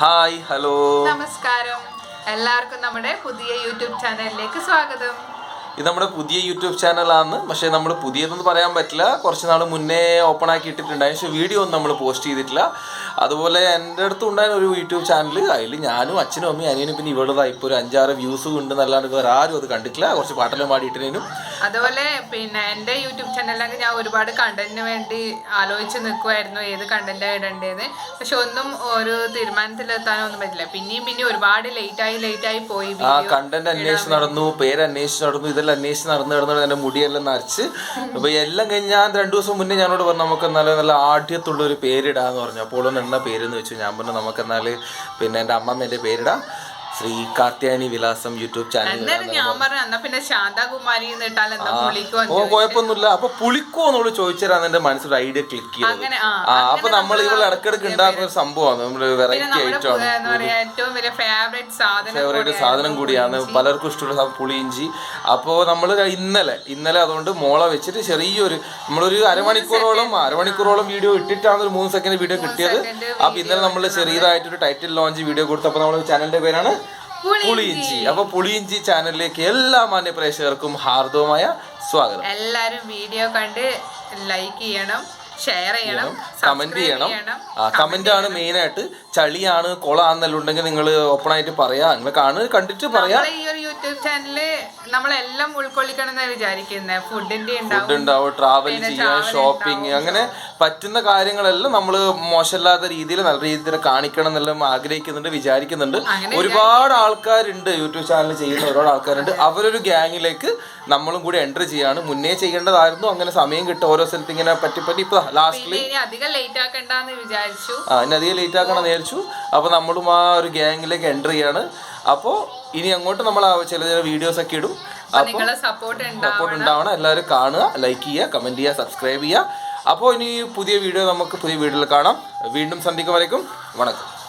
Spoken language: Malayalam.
Hi hello. നമസ്കാരം. എല്ലാവർക്കും നമ്മുടെ പുതിയ യൂട്യൂബ് ചാനലിലേക്ക് സ്വാഗതം. ഇത് നമ്മുടെ പുതിയ യൂട്യൂബ് ചാനലാണ് പക്ഷെ നമ്മൾ പുതിയതെന്ന് പറയാൻ പറ്റില്ല. കുറച്ച് നാൾ മുന്നേ ഓപ്പൺ ആക്കി ഇട്ടിട്ടുണ്ടായി പക്ഷേ വീഡിയോ ഒന്നും നമ്മൾ പോസ്റ്റ് ചെയ്തിട്ടില്ല. അതുപോലെ എന്റെ അടുത്ത് ഉണ്ടായിരുന്ന ഒരു യൂട്യൂബ് ചാനൽ അതിൽ ഞാനും അച്ഛനും അമ്മയും അനിയനും പിന്നെ ഇവളുടെ ഇപ്പോൾ ഒരു അഞ്ചാറ് വ്യൂസും ഉണ്ട് എന്നല്ലാണ്ട് വേറെ ആരും അത് കണ്ടിട്ടില്ല. കുറച്ച് പാട്ടെല്ലാം പാടിയിട്ടതിനും അതുപോലെ പിന്നെ എന്റെ യൂട്യൂബ് ചാനലിലൊക്കെ ഞാൻ ഒരുപാട് കണ്ടന്റിന് വേണ്ടി ആലോചിച്ച് നിൽക്കുമായിരുന്നു ഏത് കണ്ടന്റ് ഇടേണ്ടതെന്ന് പക്ഷെ ഒന്നും ഒരു തീരുമാനത്തിലെത്താനൊന്നും പറ്റില്ല. പിന്നെയും പിന്നെ ഒരുപാട് ലേറ്റ് ആയി ലേറ്റ് ആയി പോയി ആ കണ്ടന്റ് അന്വേഷിച്ച് നടന്നു പേര് അന്വേഷിച്ച് നടന്നു ഇതെല്ലാം അന്വേഷിച്ച് നടന്നു നടന്നു എന്റെ മുടിയെല്ലാം നരച്ച്. അപ്പൊ എല്ലാം കഴിഞ്ഞ് ഞാൻ രണ്ടു ദിവസം മുന്നേ ഞാനോട് പറഞ്ഞു നമുക്ക് എന്നാലും നല്ല ആഢ്യത്തുള്ള ഒരു പേരിടാന്ന് പറഞ്ഞു. അപ്പോൾ എണ്ണ പേരെന്ന് വെച്ചു. ഞാൻ പറഞ്ഞു നമുക്ക് എന്നാൽ പിന്നെ എന്റെ അമ്മമ്മേന്റെ പേരിടാം. ശ്രീ കാർത്യായനി വിലാസം യൂട്യൂബ് ചാനൽ ഞാൻ പറഞ്ഞു എന്നാ പിന്നെ ശാന്താകുമാരി എന്താ പുളിക്കോ ഓ കുഴപ്പമൊന്നുമില്ല. അപ്പൊ പുളിക്കോ എന്നോട് ചോദിച്ചാൽ എന്റെ മനസ്സിൽ ഐഡിയ ക്ലിക്ക് ചെയ്തു ആ അപ്പൊ നമ്മൾ ഇവിടെ ഇടക്കിടക്ക് ഉണ്ടാക്കുന്ന ഒരു സംഭവമാണ്. നമ്മൾ വെറൈറ്റി ആയിട്ടാണ് ഫേവറേറ്റ് സാധനം കൂടിയാണ്. പലർക്കും ഇഷ്ടമുള്ള പുളിയിഞ്ചി. അപ്പോൾ നമ്മൾ ഇന്നലെ ഇന്നലെ അതുകൊണ്ട് മോളെ വെച്ചിട്ട് ചെറിയൊരു നമ്മളൊരു അരമണിക്കൂറോളം അരമണിക്കൂറോളം വീഡിയോ ഇട്ടിട്ടാണ് ഒരു മൂന്ന് സെക്കൻഡ് വീഡിയോ കിട്ടിയത്. അപ്പൊ ഇന്നലെ നമ്മൾ ചെറിയതായിട്ടൊരു ടൈറ്റിൽ ലോഞ്ച് വീഡിയോ കൊടുത്തപ്പോൾ നമ്മൾ ചാനലിന്റെ പേരാണ് പുളിയിഞ്ചി. അപ്പൊ പുളിയിഞ്ചി ചാനലിലേക്ക് എല്ലാ മാന്യ പ്രേക്ഷകർക്കും ഹാർദവമായ സ്വാഗതം. എല്ലാരും വീഡിയോ കണ്ട് ലൈക്ക് ചെയ്യണം ഷെയർ ചെയ്യണം കമന്റ് ചെയ്യണം. കമന്റ് ആണ് മെയിൻ ആയിട്ട് ചളിയാണ് കൊളാന്നെല്ലാം ഉണ്ടെങ്കിൽ നിങ്ങൾ ഓപ്പൺ ആയിട്ട് പറയാ. നിങ്ങൾ കാണു കണ്ടിട്ട് പറയാ. ഈ ഒരു യൂട്യൂബ് ചാനലിൽ നമ്മളെല്ലാം ഉൾക്കൊള്ളിക്കണം എന്നാണ് വിചാരിക്കുന്നത് ഫുഡിന്റെ ഫുഡ് ഉണ്ടാവും. ട്രാവൽ ചെയ്യാൻ ഷോപ്പിംഗ് അങ്ങനെ പറ്റുന്ന കാര്യങ്ങളെല്ലാം നമ്മൾ മോശമില്ലാത്ത രീതിയിൽ നല്ല രീതിയിൽ കാണിക്കണം എന്നെല്ലാം ആഗ്രഹിക്കുന്നുണ്ട് വിചാരിക്കുന്നുണ്ട്. ഒരുപാട് ആൾക്കാരുണ്ട് യൂട്യൂബ് ചാനൽ ചെയ്യുന്ന ഒരുപാട് ആൾക്കാരുണ്ട്. അവരൊരു ഗ്യാങ്ങിലേക്ക് നമ്മളും കൂടി എൻട്രി ചെയ്യാണ്. മുന്നേ ചെയ്യേണ്ടതായിരുന്നു. അങ്ങനെ സമയം കിട്ടും. ഓരോ സ്ഥലത്ത് ഇങ്ങനെ പറ്റി പറ്റി ഇപ്പൊ ലാസ്റ്റ് അധികം ലേറ്റ് ആക്കണ്ടെന്ന് വിചാരിച്ചു. ആ ഇനി അധികം ലേറ്റ് ആക്കണം വിചാരിച്ചു. അപ്പൊ നമ്മളും ആ ഒരു ഗ്യാങ്ങിലേക്ക് എൻട്രി ചെയ്യാണ്. അപ്പോൾ ഇനി അങ്ങോട്ട് നമ്മൾ ചില ചില വീഡിയോസ് ഒക്കെ ഇടും. സപ്പോർട്ട് ഉണ്ടാവണം. എല്ലാവരും കാണുക ലൈക്ക് ചെയ്യുക കമന്റ് ചെയ്യുക സബ്സ്ക്രൈബ് ചെയ്യുക. അപ്പോൾ ഇനി പുതിയ വീഡിയോ നമുക്ക് പുതിയ വീഡിയോയിൽ കാണാം. വീണ്ടും സന്ധിക്കും വരയ്ക്കും. വണക്കം.